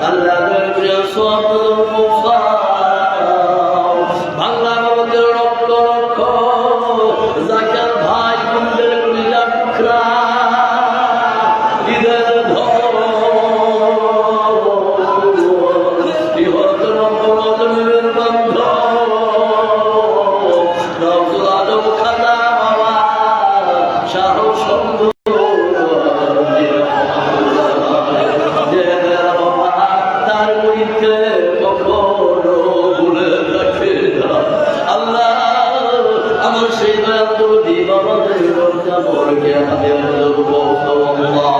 বাংলা تبارك يا حبيب القلوب الله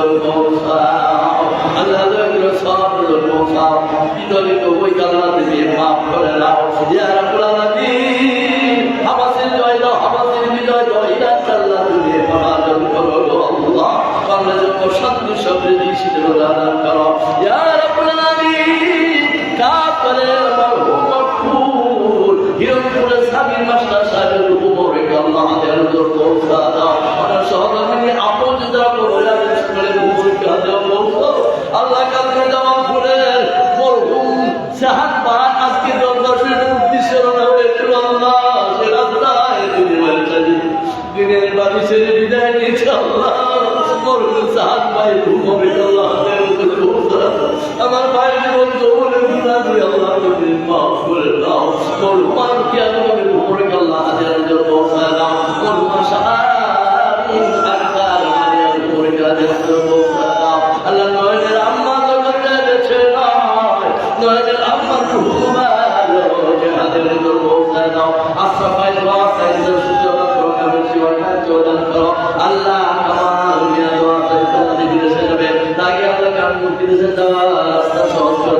সব আল্লাহ দয়াকরে সব হুজুর বিদলিত ওই কাল্লা থেকে মাফ করে নাও ইয়া রাব্বুল আলামিন হামাসের জয় দাও হামাসের বিজয় দাও ইলা আল্লাহ তুমি হেফাজত করো গো আল্লাহ বাংলাদেশ শান্তি সমৃদ্ধি শীতল দান করো ইয়া রাব্বুল আলামিন কাজ আমার হুমকুল হিরণপুরে সাবির মাস্টার সাহেবের উপরে আল্লাহ আমাদের পৌঁছা দাও আমার সহকর্মী মরহুম সাহান ভাই ঘুমাবে আল্লাহ আমার ভাই জীবন যৌবনে গুণা করে আল্লাহ তুমি মাফ করে দাও। মরহুমান কি আদমের উপরে আল্লাহ হাজার হাজার পৌঁছায় দাও মরহুমান সাহাবি সরকার মারিয়ার উপরে হাজার আম্মা নয়নের আম্মার তাকে আল্লাহ কাম বিদেশে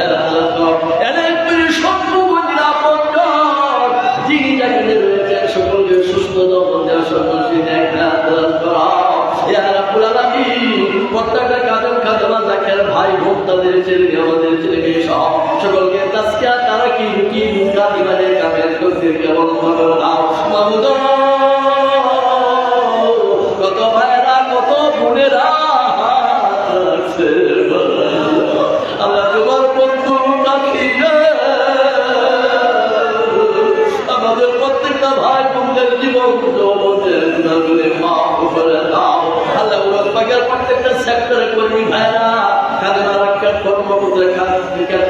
রাখার কর্মপত্রে খাদ বিকাশ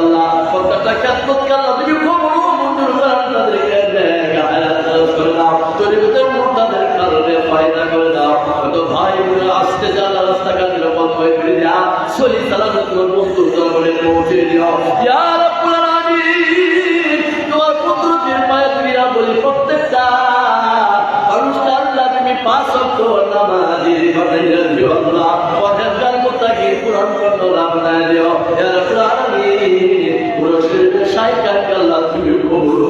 আল্লাহ প্রত্যেকটা ক্ষেত্রকে আল্লাহ তুমি খবর মঞ্জুর করেন তাদেরকে দেখা করে দাও। তরিবতের মুক্তাদের কারণে ফায়দা করে দাও কত ভাই বোন আসতে জানা রাস্তাঘাট নিরাপদ ফিরে দেওয়া সলি সালামত তোমার বন্ধুর দরবারে পৌঁছে দিও। রাব্বুল আলামিন, তোমার কুদরতের পায়ে তুমি বলি প্রত্যেকটা মানুষটা আল্লাহ তুমি পাঁচ অক্ট নামাজি পথের গান করল লাভ দিও আল্লাহ তুমি কবুল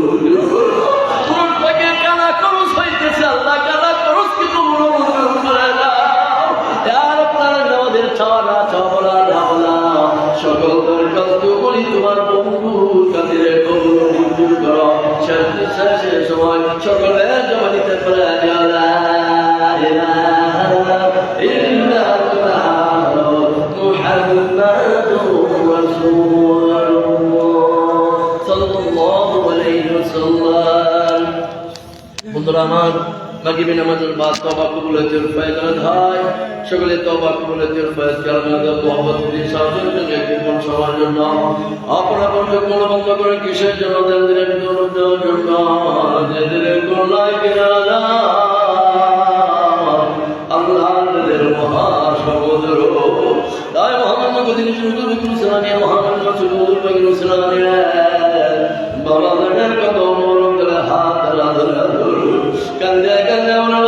কালা করুস হইতেছে আল্লাহ কালা করুস কি কবুল করে আলামিন আমাদের চাওয়া না চাওয়া বলা না বলা সকল দরখাস্ত করি তোমার বন্ধু কাদিরে কবুল মঞ্জুর করো শেষ সময় সকলে আমার মাগরিবের নামাজের বাদ তওবা কবুলের ফয়সালা হয় সকলে তওবা কবুলের আমাদের মোহাম্মদ বিন সাহেবের জন্য জীবন সবার জন্য। বন্ধ, কোন বন্ধ করে কিসের জন্য? দেন দিলেন দৌলত দেওয়ার জন্য। যে দিলেন গোলাই কিনারা আল্লাহ তাদের মহা সমুদ্র তাই শুরু করে সালামিয়া মোহাম্মদ রাসূলুল্লাহ বাবা কত কান্দে কান্দে ওনার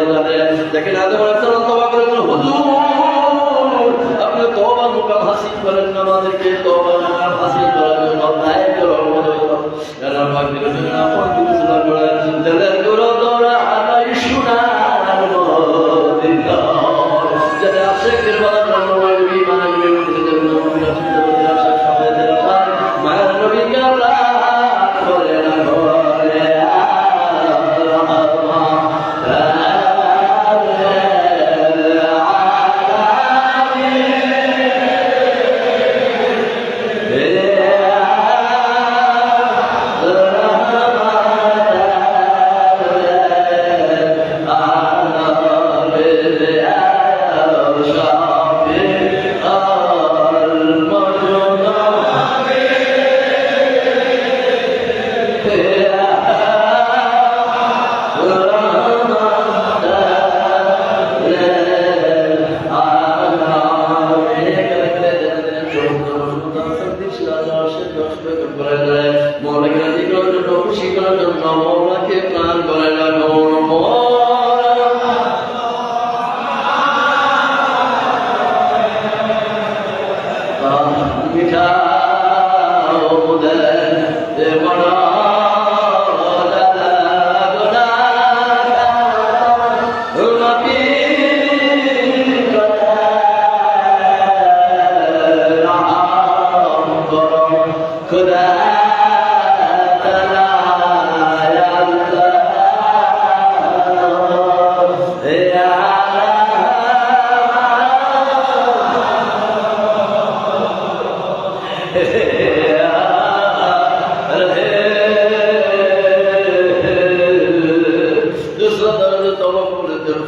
আল্লাহ দেখেন আদম আলাইহিস তওবা করেছিল হুজুর, আপনি তওবা মুকাম হাসিল করেন আমাদেরকে, তওবা মুকাম করার জন্য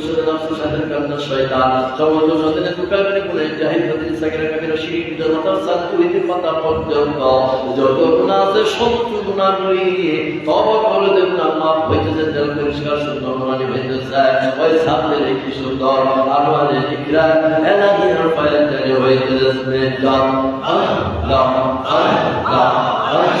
ভবিষ্যতের নফস সাথে কান্না শয়তান সমস্ত সন্তানের কুকার করে কোন জাহিল প্রতি সাকিরা কাবিরা শিরিক জনতার সাথে হইতে পাতা পর্যন্ত যত গুনাহ আছে সমস্ত গুনাহ নই তওবা করে দেব না মাফ হইতেছে জল পরিষ্কার সুন্দর মানে হইতেছে ওই সামনে কি সুন্দর আনোয়ারে জিকরা এলাহি রফায়াত জানি হইতেছে বিসমিল্লাহ আল্লাহ আল্লাহ আল্লাহ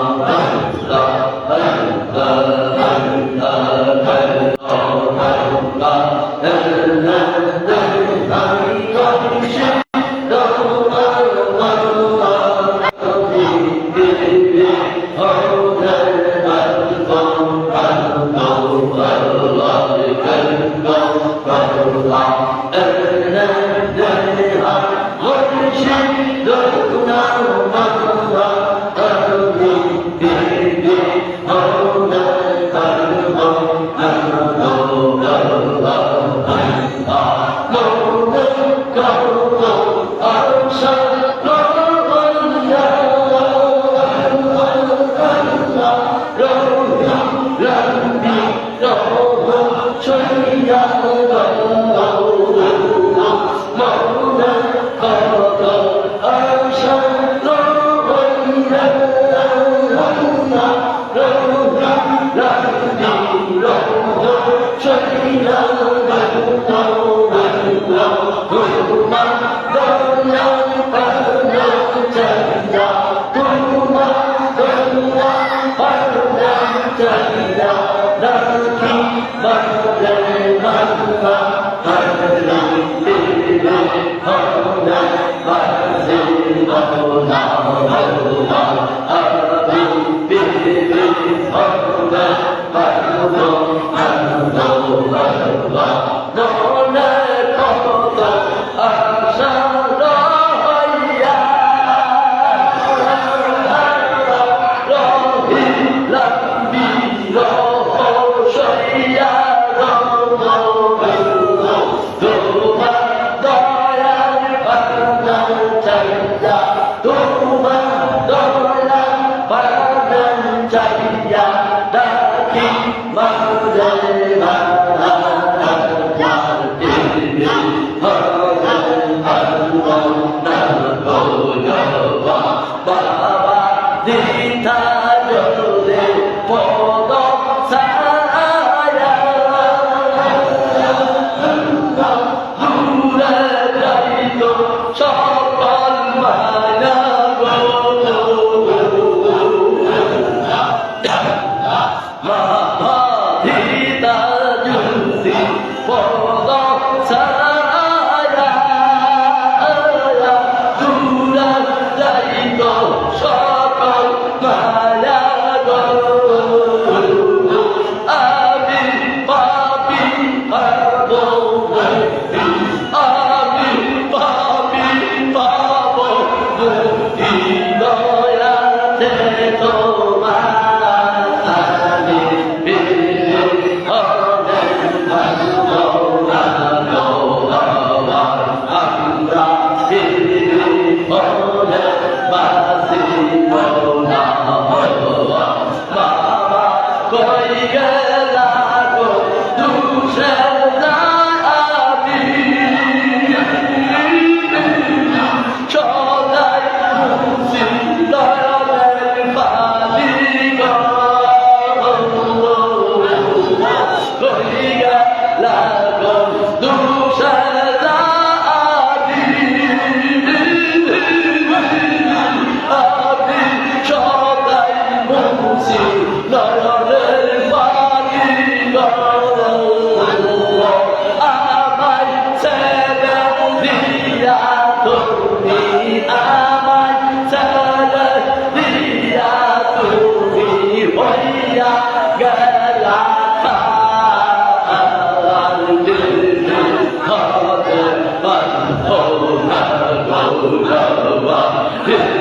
Lord God. আল্লাহ